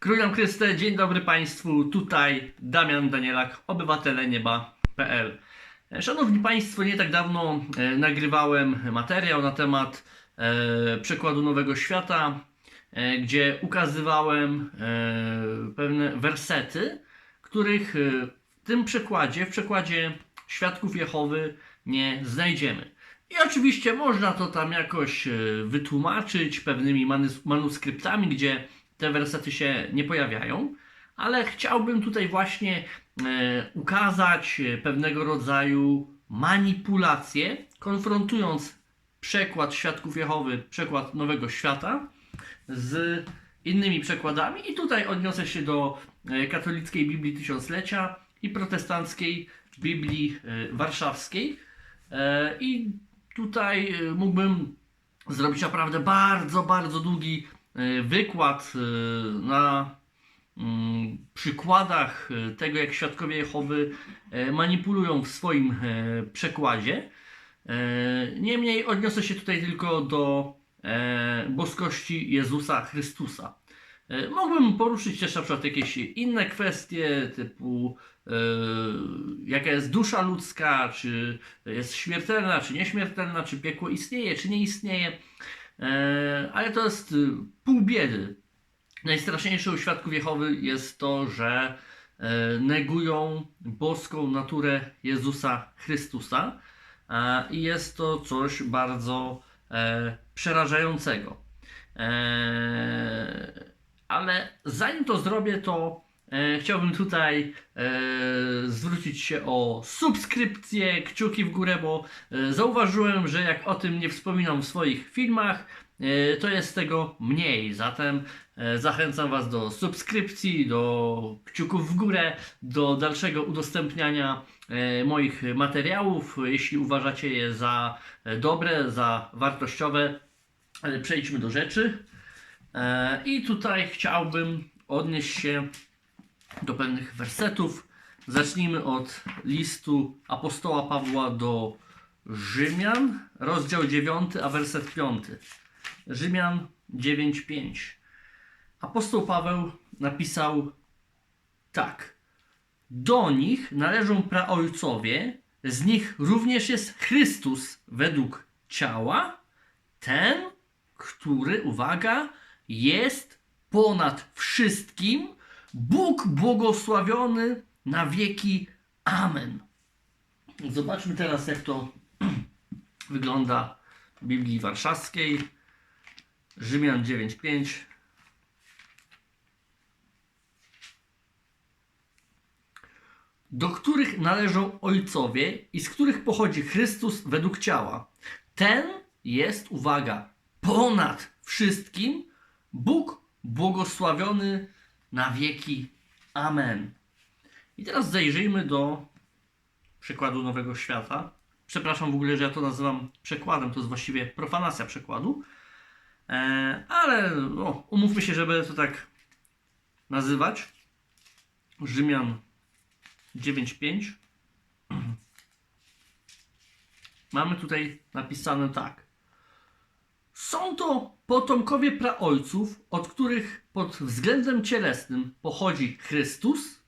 Królam Chryste, dzień dobry Państwu, tutaj Damian Danielak, obywatele nieba.pl. E, Szanowni Państwo, nie tak dawno e, nagrywałem materiał na temat e, przekładu Nowego Świata, gdzie ukazywałem pewne wersety, których w tym przekładzie, w przekładzie Świadków Jehowy nie znajdziemy. I oczywiście można to tam jakoś wytłumaczyć pewnymi manus- manuskryptami, gdzie te wersety się nie pojawiają, ale chciałbym tutaj właśnie e, ukazać e, pewnego rodzaju manipulację, konfrontując przekład Świadków Jehowy, przekład Nowego Świata z innymi przekładami. I tutaj odniosę się do e, katolickiej Biblii Tysiąclecia i protestanckiej Biblii Warszawskiej. I tutaj mógłbym zrobić naprawdę bardzo, bardzo długi wykład e, na mm, przykładach e, tego, jak świadkowie Jehowy e, manipulują w swoim e, przekładzie. E, Niemniej odniosę się tutaj tylko do e, boskości Jezusa Chrystusa. E, Mógłbym poruszyć też na przykład jakieś inne kwestie typu e, jaka jest dusza ludzka, czy jest śmiertelna, czy nieśmiertelna, czy piekło istnieje, czy nie istnieje. E, ale to jest y, pół biedy. Najstraszniejsze u świadków Jehowy jest to, że e, negują boską naturę Jezusa Chrystusa e, i jest to coś bardzo przerażającego. Ale zanim to zrobię, to chciałbym tutaj e, zwrócić się o subskrypcję, kciuki w górę, bo e, zauważyłem, że jak o tym nie wspominam w swoich filmach, e, to jest tego mniej. Zatem e, zachęcam Was do subskrypcji, do kciuków w górę, do dalszego udostępniania e, moich materiałów, jeśli uważacie je za e, dobre, za wartościowe. Ale przejdźmy do rzeczy. E, I tutaj chciałbym odnieść się do pewnych wersetów. Zacznijmy od listu apostoła Pawła do Rzymian, rozdział 9, a werset 5. Rzymian 9:5. Apostoł Paweł napisał tak: Do nich należą praojcowie, z nich również jest Chrystus według ciała, ten, który, uwaga, jest ponad wszystkim, Bóg błogosławiony na wieki. Amen. Zobaczmy teraz, jak to wygląda w Biblii Warszawskiej. Rzymian 9:5. Do których należą ojcowie i z których pochodzi Chrystus według ciała. Ten jest, uwaga, ponad wszystkim, Bóg błogosławiony na wieki. Amen. I teraz zajrzyjmy do przekładu Nowego Świata. Przepraszam w ogóle, że ja to nazywam przekładem, to jest właściwie profanacja przekładu. E, ale no, umówmy się, żeby to tak nazywać. Rzymian 9.5. Mamy tutaj napisane tak. Są to potomkowie praojców, od których pod względem cielesnym pochodzi Chrystus.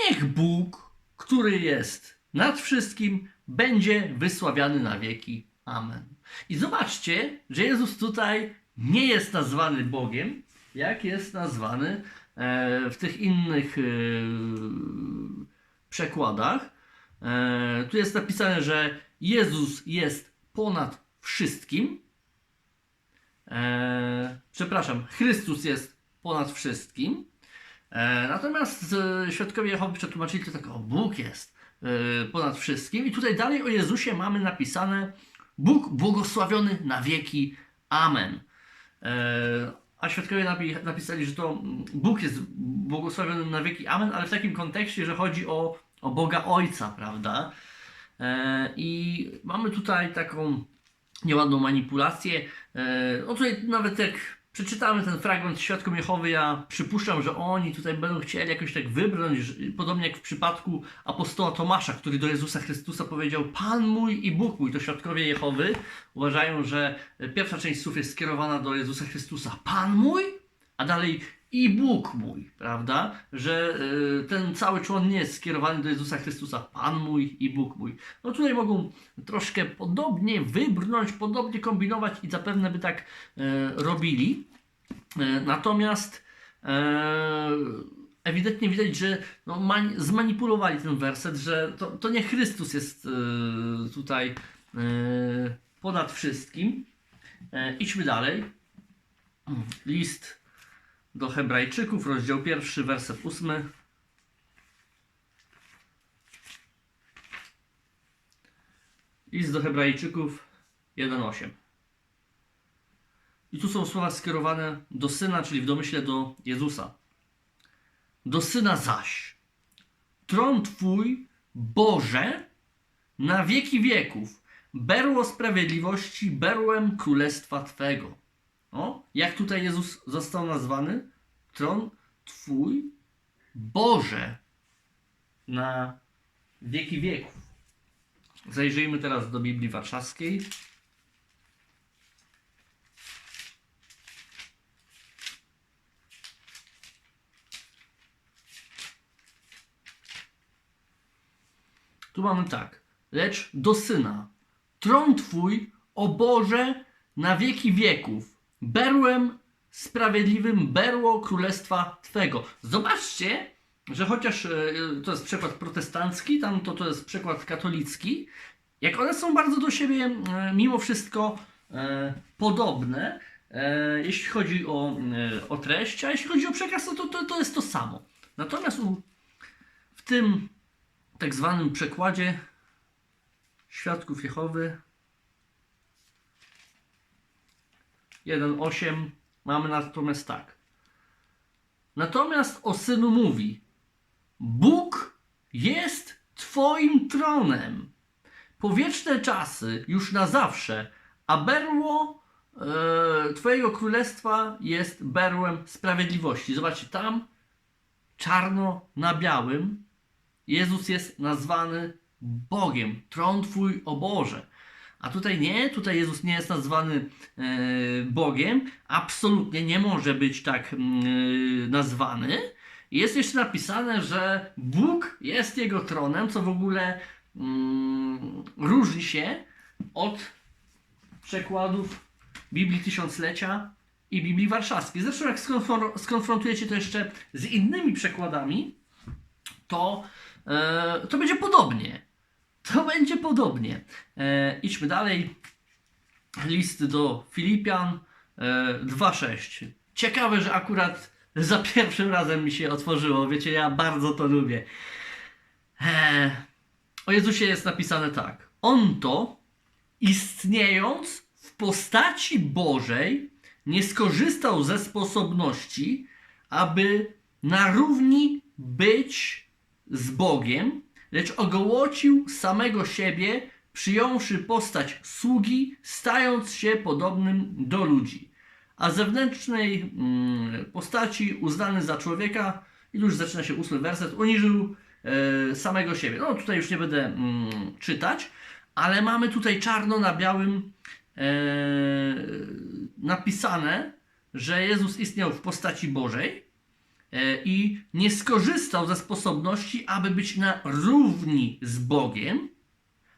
Niech Bóg, który jest nad wszystkim, będzie wysławiany na wieki. Amen. I zobaczcie, że Jezus tutaj nie jest nazwany Bogiem, jak jest nazwany e, w tych innych e, przekładach. E, tu jest napisane, że Jezus jest ponad wszystkim. E, przepraszam, Chrystus jest ponad wszystkim. E, natomiast e, świadkowie Jehowy przetłumaczyli to tak, o Bóg jest e, ponad wszystkim. I tutaj dalej o Jezusie mamy napisane Bóg błogosławiony na wieki. Amen. E, a świadkowie napi- napisali, że to Bóg jest błogosławiony na wieki. Amen, ale w takim kontekście, że chodzi o, o Boga Ojca, prawda? E, I mamy tutaj taką nieładną manipulację. E, No tutaj nawet jak przeczytamy ten fragment Świadkom Jehowy, ja przypuszczam, że oni tutaj będą chcieli jakoś tak wybrnąć, podobnie jak w przypadku apostoła Tomasza, który do Jezusa Chrystusa powiedział Pan mój i Bóg mój. To Świadkowie Jehowy uważają, że pierwsza część słów jest skierowana do Jezusa Chrystusa. Pan mój, a dalej i Bóg mój, prawda? Że y, ten cały człon nie jest skierowany do Jezusa Chrystusa, Pan mój i Bóg mój. No tutaj mogą troszkę podobnie wybrnąć, podobnie kombinować i zapewne by tak e, robili. E, natomiast e, ewidentnie widać, że no, mani- zmanipulowali ten werset, że to, to nie Chrystus jest tutaj ponad wszystkim. Idźmy dalej. List do Hebrajczyków, rozdział pierwszy, werset ósmy. List do Hebrajczyków 1:8. I tu są słowa skierowane do syna, czyli w domyśle do Jezusa. Do syna zaś. Tron twój, Boże, na wieki wieków. Berło sprawiedliwości, berłem królestwa twego. O, jak tutaj Jezus został nazwany? Tron twój, Boże, na wieki wieków. Zajrzyjmy teraz do Biblii Warszawskiej. Tu mamy tak. Lecz do syna. Tron twój, o Boże, na wieki wieków. Berłem sprawiedliwym berło królestwa twego. Zobaczcie, że chociaż e, to jest przekład protestancki, tam to, to jest przekład katolicki, jak one są bardzo do siebie e, mimo wszystko e, podobne, jeśli chodzi o, o treść, a jeśli chodzi o przekaz, to, to, to jest to samo. Natomiast u, w tym tak zwanym przekładzie Świadków Jehowy 1.8 mamy natomiast tak. Natomiast o synu mówi: Bóg jest Twoim tronem. Powieczne czasy już na zawsze, a berło e, Twojego królestwa jest berłem sprawiedliwości. Zobaczcie, tam czarno na białym Jezus jest nazwany Bogiem. Tron Twój, o Boże. A tutaj nie, tutaj Jezus nie jest nazwany e, Bogiem. Absolutnie nie może być tak mm, e, nazwany. Jest jeszcze napisane, że Bóg jest jego tronem, co w ogóle mm, różni się od przekładów Biblii Tysiąclecia i Biblii Warszawskiej. Zresztą jak skonfron- skonfrontujecie to jeszcze z innymi przekładami, to, e, to będzie podobnie. To będzie podobnie. E, idźmy dalej. List do Filipian e, 2.6. Ciekawe, że akurat za pierwszym razem mi się otworzyło. Wiecie, ja bardzo to lubię. E, o Jezusie jest napisane tak. On to, istniejąc w postaci Bożej, nie skorzystał ze sposobności, aby na równi być z Bogiem, lecz ogołocił samego siebie, przyjąwszy postać sługi, stając się podobnym do ludzi. A zewnętrznej mm, postaci, uznany za człowieka, i już zaczyna się ósmy werset, uniżył e, samego siebie. No tutaj już nie będę mm, czytać, ale mamy tutaj czarno na białym e, napisane, że Jezus istniał w postaci Bożej, i nie skorzystał ze sposobności, aby być na równi z Bogiem,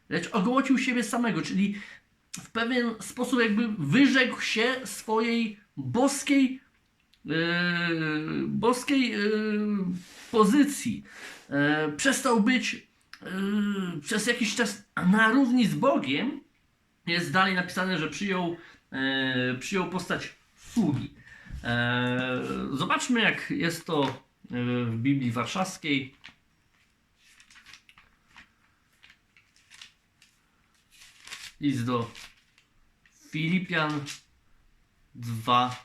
lecz ogołocił siebie samego, czyli w pewien sposób jakby wyrzekł się swojej boskiej, e, boskiej e, pozycji. E, przestał być e, przez jakiś czas na równi z Bogiem. Jest dalej napisane, że przyjął, e, przyjął postać sługi. E, Zobaczmy, jak jest to e, w Biblii Warszawskiej. List do Filipian 2,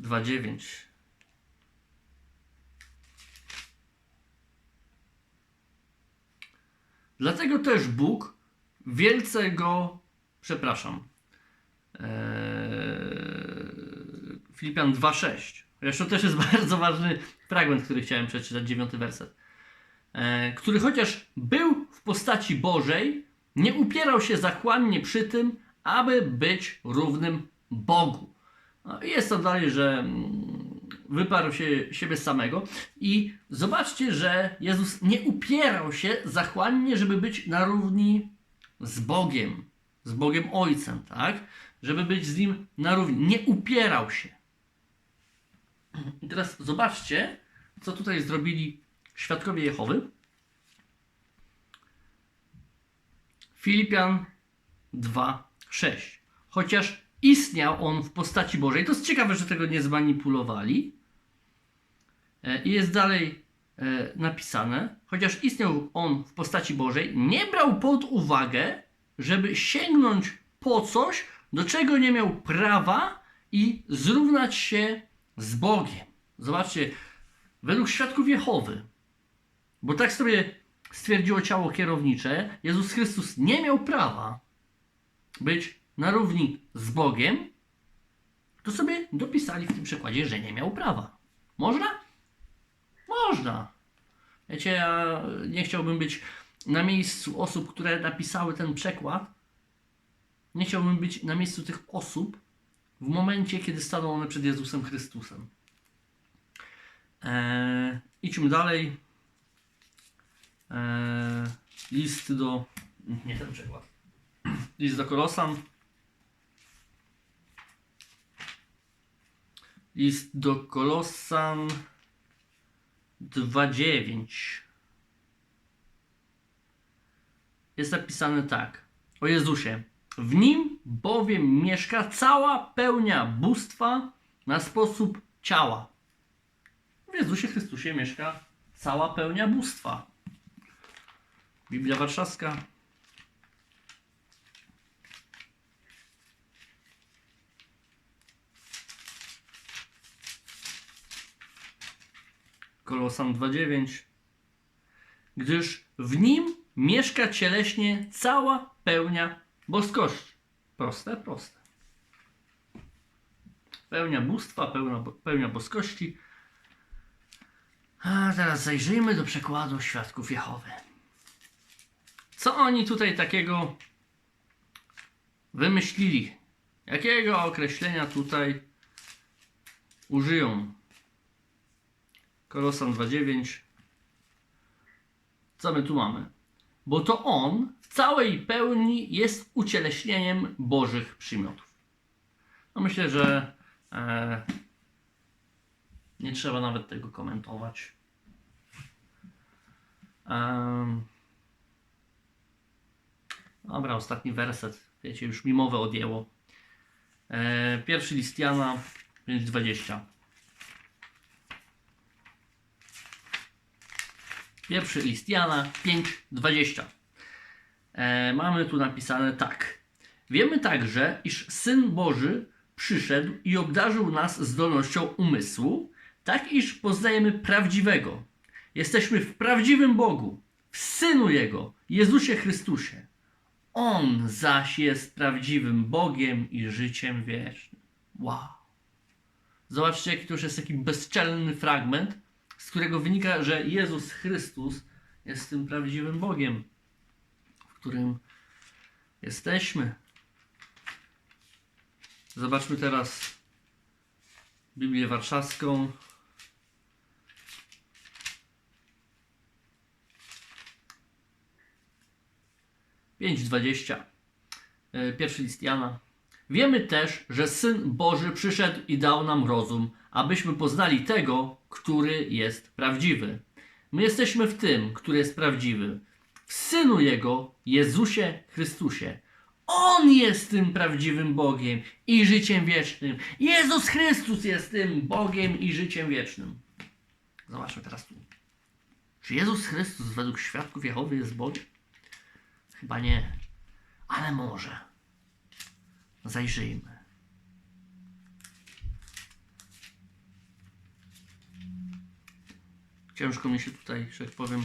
2,9. Dlatego też Bóg wielce go, przepraszam, Filipian 2,6. Zresztą też jest bardzo ważny fragment, który chciałem przeczytać, dziewiąty werset. Eee, który chociaż był w postaci Bożej, nie upierał się zachłannie przy tym, aby być równym Bogu. No Jest to dalej, że mm, wyparł się siebie samego i zobaczcie, że Jezus nie upierał się zachłannie, żeby być na równi z Bogiem, z Bogiem Ojcem, tak? Żeby być z Nim na równi. Nie upierał się. I teraz zobaczcie, co tutaj zrobili świadkowie Jehowy. Filipian 2:6. Chociaż istniał on w postaci Bożej, to jest ciekawe, że tego nie zmanipulowali. E, I jest dalej e, napisane, chociaż istniał on w postaci Bożej, nie brał pod uwagę, żeby sięgnąć po coś, do czego nie miał prawa i zrównać się z Bogiem. Zobaczcie, według świadków Jehowy, bo tak sobie stwierdziło ciało kierownicze, Jezus Chrystus nie miał prawa być na równi z Bogiem, to sobie dopisali w tym przykładzie, że nie miał prawa. Można? Można. Wiecie, ja nie chciałbym być na miejscu osób, które napisały ten przekład. Nie chciałbym być na miejscu tych osób w momencie, kiedy staną one przed Jezusem Chrystusem. Eee, idźmy dalej. Eee, list do. Nie ten przykład. List do Kolosan. List do Kolosan 2.9. Jest napisane tak. O Jezusie. W nim bowiem mieszka cała pełnia bóstwa na sposób ciała. W Jezusie Chrystusie mieszka cała pełnia bóstwa. Biblia Warszawska. Kolosan 2:9 Gdyż w nim mieszka cieleśnie cała pełnia boskości. Proste, proste. Pełnia bóstwa, pełnia, pełnia boskości. A teraz zajrzyjmy do przekładu świadków Jehowy. Co oni tutaj takiego wymyślili? Jakiego określenia tutaj użyją? Kolosan 2.9. Co my tu mamy? Bo to On w całej pełni jest ucieleśnieniem Bożych przymiotów. No myślę, że e, nie trzeba nawet tego komentować. Em, dobra, ostatni werset. Wiecie, już mi odjęło. E, pierwszy list Jana 5.20. Pierwszy list Jana 5:20. E, mamy tu napisane tak. Wiemy także, iż Syn Boży przyszedł i obdarzył nas zdolnością umysłu, tak iż poznajemy prawdziwego. Jesteśmy w prawdziwym Bogu, w Synu Jego, Jezusie Chrystusie. On zaś jest prawdziwym Bogiem i życiem wiecznym. Wow. Zobaczcie, jaki to już jest taki bezczelny fragment, z którego wynika, że Jezus Chrystus jest tym prawdziwym Bogiem, w którym jesteśmy. Zobaczmy teraz Biblię Warszawską. Pięć dwadzieścia. E, Pierwszy list Jana. Wiemy też, że Syn Boży przyszedł i dał nam rozum, abyśmy poznali tego, który jest prawdziwy. My jesteśmy w tym, który jest prawdziwy. W Synu Jego, Jezusie Chrystusie. On jest tym prawdziwym Bogiem i życiem wiecznym. Jezus Chrystus jest tym Bogiem i życiem wiecznym. Zobaczmy teraz tu. Czy Jezus Chrystus według świadków Jehowy jest Bogiem? Chyba nie, ale może. Zajrzyjmy. Ciężko mi się tutaj, że tak powiem,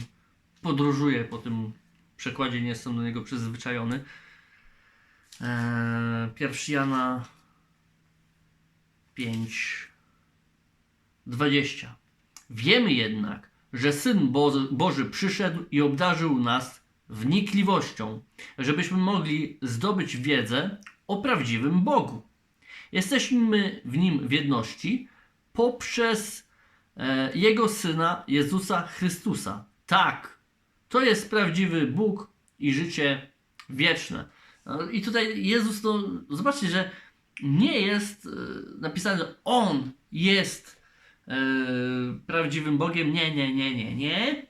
podróżuje po tym przekładzie, nie jestem do niego przyzwyczajony. Eee, pierwszy Jana 5, 20. Wiemy jednak, że Syn Boży, Boży przyszedł i obdarzył nas wnikliwością, żebyśmy mogli zdobyć wiedzę o prawdziwym Bogu. Jesteśmy w nim w jedności poprzez e, Jego Syna Jezusa Chrystusa. Tak, to jest prawdziwy Bóg i życie wieczne. No, I tutaj Jezus, no, zobaczcie, że nie jest e, napisane, że On jest e, prawdziwym Bogiem. Nie, nie, nie, nie, nie.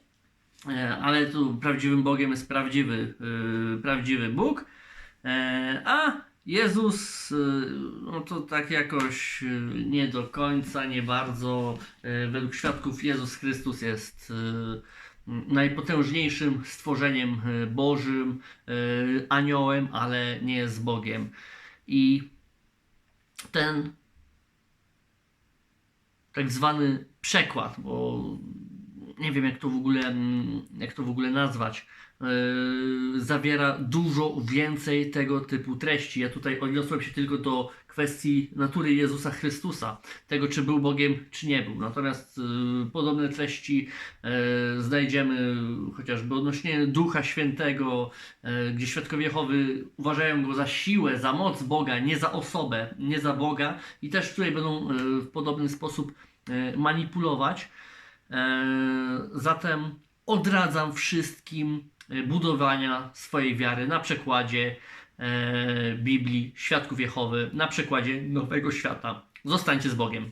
Ale tu prawdziwym Bogiem jest prawdziwy, prawdziwy Bóg. A Jezus, e, no to tak jakoś e, nie do końca, nie bardzo. E, Według świadków Jezus Chrystus jest najpotężniejszym stworzeniem Bożym, aniołem, ale nie jest Bogiem. I ten tak zwany przekład, bo nie wiem jak to w ogóle, mm, jak to w ogóle nazwać, zawiera dużo więcej tego typu treści. Ja tutaj odniosłem się tylko do kwestii natury Jezusa Chrystusa, tego czy był Bogiem, czy nie był. Natomiast yy, podobne treści yy, znajdziemy chociażby odnośnie Ducha Świętego, yy, gdzie świadkowie Jehowy uważają go za siłę, za moc Boga, nie za osobę, nie za Boga i też tutaj będą yy, w podobny sposób yy, manipulować. E, Zatem odradzam wszystkim e, budowania swojej wiary na przekładzie e, Biblii, Świadków Jehowy, na przekładzie Nowego Świata. Zostańcie z Bogiem.